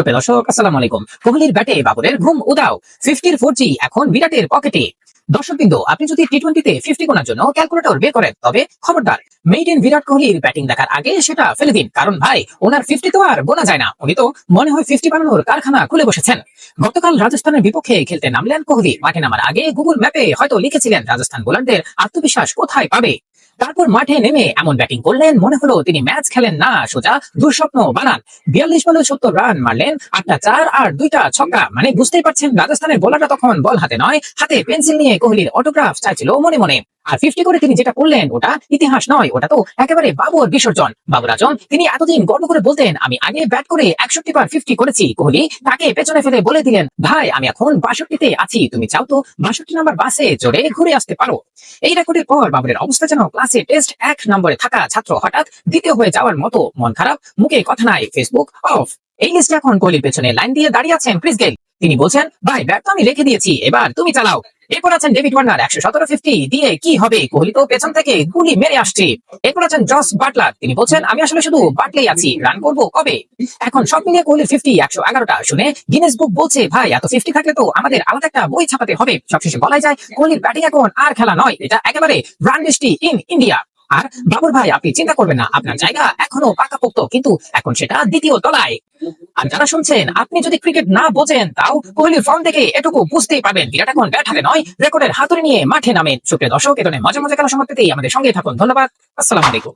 সেটা ফেলে দিন। কারণ ভাই, ওনার ফিফটি তো আর যায় না। উনি তো মনে হয় ফিফটি বানানোর কারখানা খুলে বসেছেন। গতকাল রাজস্থানের বিপক্ষে খেলতে নামলেন কোহলি। মাঠে নামার আগে গুগল ম্যাপে হয়তো লিখেছিলেন, রাজস্থান বোলারদের আত্মবিশ্বাস কোথায় পাবে? তারপর মাঠে নেমে এমন ব্যাটিং করলেন, মনে হলো তিনি ম্যাচ খেলেন না, সোজা দুঃস্বপ্ন বানান। বিয়াল্লিশ বলে সত্তর রান মারলেন, আটটা চার আর দুইটা ছক্কা। মানে বুঝতেই পারছেন, রাজস্থানের বোলাররা তখন বল হাতে নয়, হাতে পেন্সিল নিয়ে কোহলির অটোগ্রাফ চাইছিল মনে মনে। আর ফিফটি করে তিনি যেটা করলেন, ওটা ইতিহাস নয়, ওটা তো একেবারে বাবুর বিসর্জন। বাবু রাজন তিনি এতদিন গর্ব করে বলতেন, আমি আগে ব্যাট করে একষট্টি বার ফিফটি করেছি, কোহলি তাকে পেছনে ফেলে বলে দিলেন, ভাই, আমি এখন বাষট্টিতে আছি, তুমি চাও তো বাষট্টি নাম্বার বাসে চড়ে ঘুরে আসতে পারো? এই রেকর্ডের পর বাবুরের অবস্থা যেন ক্লাসে টেস্ট এক নম্বরে থাকা ছাত্র হঠাৎ দ্বিতীয় হয়ে যাওয়ার মতো মন খারাপ, মুখে কথা নাই ফেসবুক অফ এই লিস্টে এখন কোহলির পেছনে লাইন দিয়ে দাঁড়িয়ে আছেন ক্রিস গেল। তিনি বলছেন, ভাই ব্যাট তো আমি রেখে দিয়েছি, এবার তুমি চালাও। এরপর আছেন ডেভিড ওয়ার্নার, একশো সতেরো ফিফটি দিয়ে কি হবে? কোহলি তো পেছন থেকে গুলি মেরে আসছে। এরপর আছেন জস বাটলার, তিনি বলছেন, আমি আসলে শুধু বাটলেই আছি রান করব কবে? এখন সব মিলিয়ে কোহলির ফিফটি একশো এগারোটা। শুনে গিনেস বুক বলছে, ভাই, এত ফিফটি থাকলে তো আমাদের আলাদা একটা বই ছাপাতে হবে। সবশেষে বলাই যায়, কোহলির ব্যাটিং এখন আর খেলা নয়, এটা একেবারে রান ইন ইন্ডিয়া। আর বাবুর ভাই, আপনি চিন্তা করবেন না, আপনার জায়গা এখনও পাকাপোক্ত, কিন্তু এখন সেটা দ্বিতীয় তলায়। আর যারা শুনছেন, আপনি যদি ক্রিকেট না বোঝেন, তাও কোহলির ফর্ম দেখে এটুকু বুঝতেই পারবেন বিরাট এখন ব্যাট হাতে নয়, রেকর্ডের হাতুড়ি নিয়ে মাঠে নামেন সুপ্রিয় দর্শক এখানে মজা মজা খেলা সমাপ্তিতেই আমাদের সঙ্গে থাকুন। ধন্যবাদ। আসসালাম আলাইকুম।